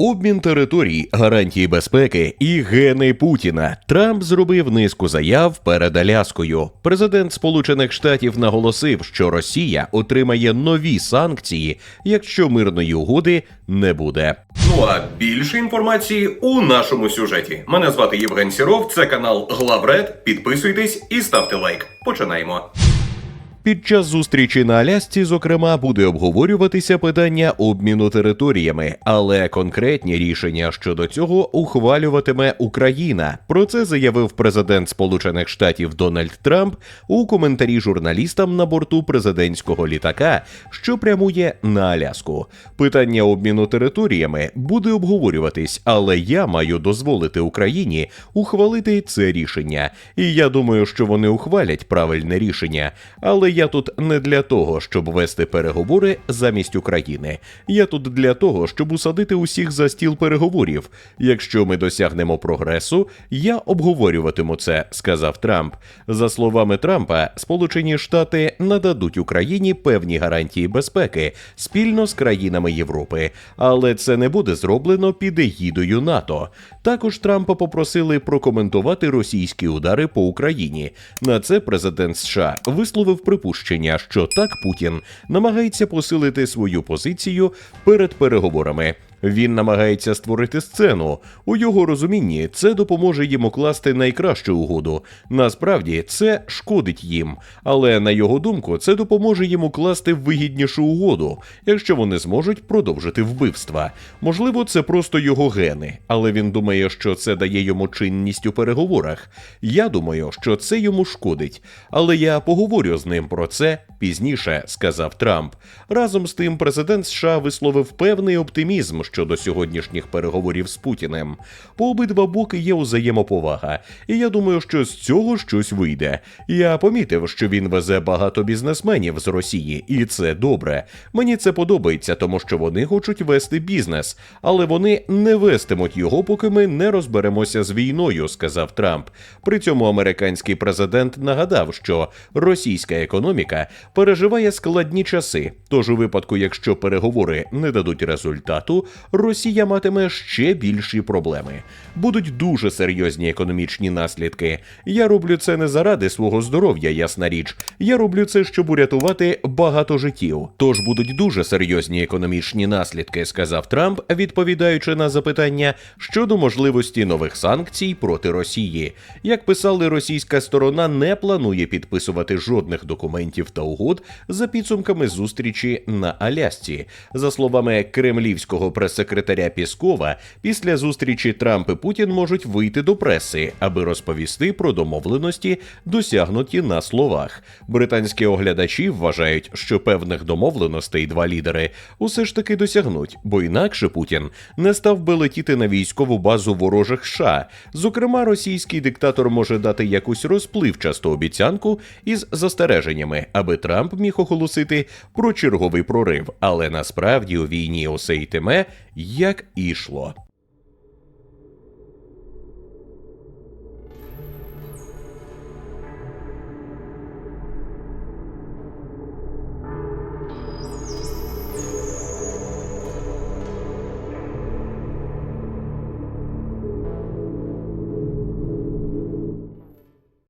Обмін територій, гарантії безпеки і гени Путіна. Трамп зробив низку заяв перед Аляскою. Президент Сполучених Штатів наголосив, що Росія отримає нові санкції, якщо мирної угоди не буде. Ну а більше інформації у нашому сюжеті. Мене звати Євген Сіров, це канал Главред. Підписуйтесь і ставте лайк. Починаємо. Під час зустрічі на Алясці, зокрема, буде обговорюватися питання обміну територіями, але конкретні рішення щодо цього ухвалюватиме Україна. Про це заявив президент Сполучених Штатів Дональд Трамп у коментарі журналістам на борту президентського літака, що прямує на Аляску. Питання обміну територіями буде обговорюватись, але я маю дозволити Україні ухвалити це рішення. І я думаю, що вони ухвалять правильне рішення. Але я тут не для того, щоб вести переговори замість України. Я тут для того, щоб усадити усіх за стіл переговорів. Якщо ми досягнемо прогресу, я обговорюватиму це, сказав Трамп. За словами Трампа, Сполучені Штати нададуть Україні певні гарантії безпеки спільно з країнами Європи, але це не буде зроблено під егідою НАТО. Також Трампа попросили прокоментувати російські удари по Україні. На це президент США висловив припущення, що так Путін намагається посилити свою позицію перед переговорами. Він намагається створити сцену. У його розумінні це допоможе їм укласти найкращу угоду. Насправді це шкодить їм, але на його думку, це допоможе їм укласти вигіднішу угоду, якщо вони зможуть продовжити вбивства. Можливо, це просто його гени, але він думає, що це дає йому чинність у переговорах. Я думаю, що це йому шкодить, але я поговорю з ним про це пізніше, сказав Трамп. Разом з тим, президент США висловив певний оптимізм щодо сьогоднішніх переговорів з Путіним. По обидва боки є взаємоповага, і я думаю, що з цього щось вийде. Я помітив, що він везе багато бізнесменів з Росії, і це добре. Мені це подобається, тому що вони хочуть вести бізнес, але вони не вестимуть його, поки ми не розберемося з війною, сказав Трамп. При цьому американський президент нагадав, що російська економіка переживає складні часи. Тож у випадку, якщо переговори не дадуть результату, Росія матиме ще більші проблеми. Будуть дуже серйозні економічні наслідки. Я роблю це не заради свого здоров'я, ясна річ. Я роблю це, щоб урятувати багато життів. Тож будуть дуже серйозні економічні наслідки, сказав Трамп, відповідаючи на запитання щодо можливості нових санкцій проти Росії. Як писали, російська сторона не планує підписувати жодних документів та угод за підсумками зустрічі на Алясці. За словами кремлівського прес-секретаря Піскова, після зустрічі Трамп і Путін можуть вийти до преси, аби розповісти про домовленості, досягнуті на словах. Британські оглядачі вважають, що певних домовленостей два лідери усе ж таки досягнуть, бо інакше Путін не став би летіти на військову базу ворожих США. Зокрема, російський диктатор може дати якусь розпливчасту обіцянку із застереженнями, аби Трамп міг оголосити про черговий прорив. Але насправді у війні усе йтиме, як ішло.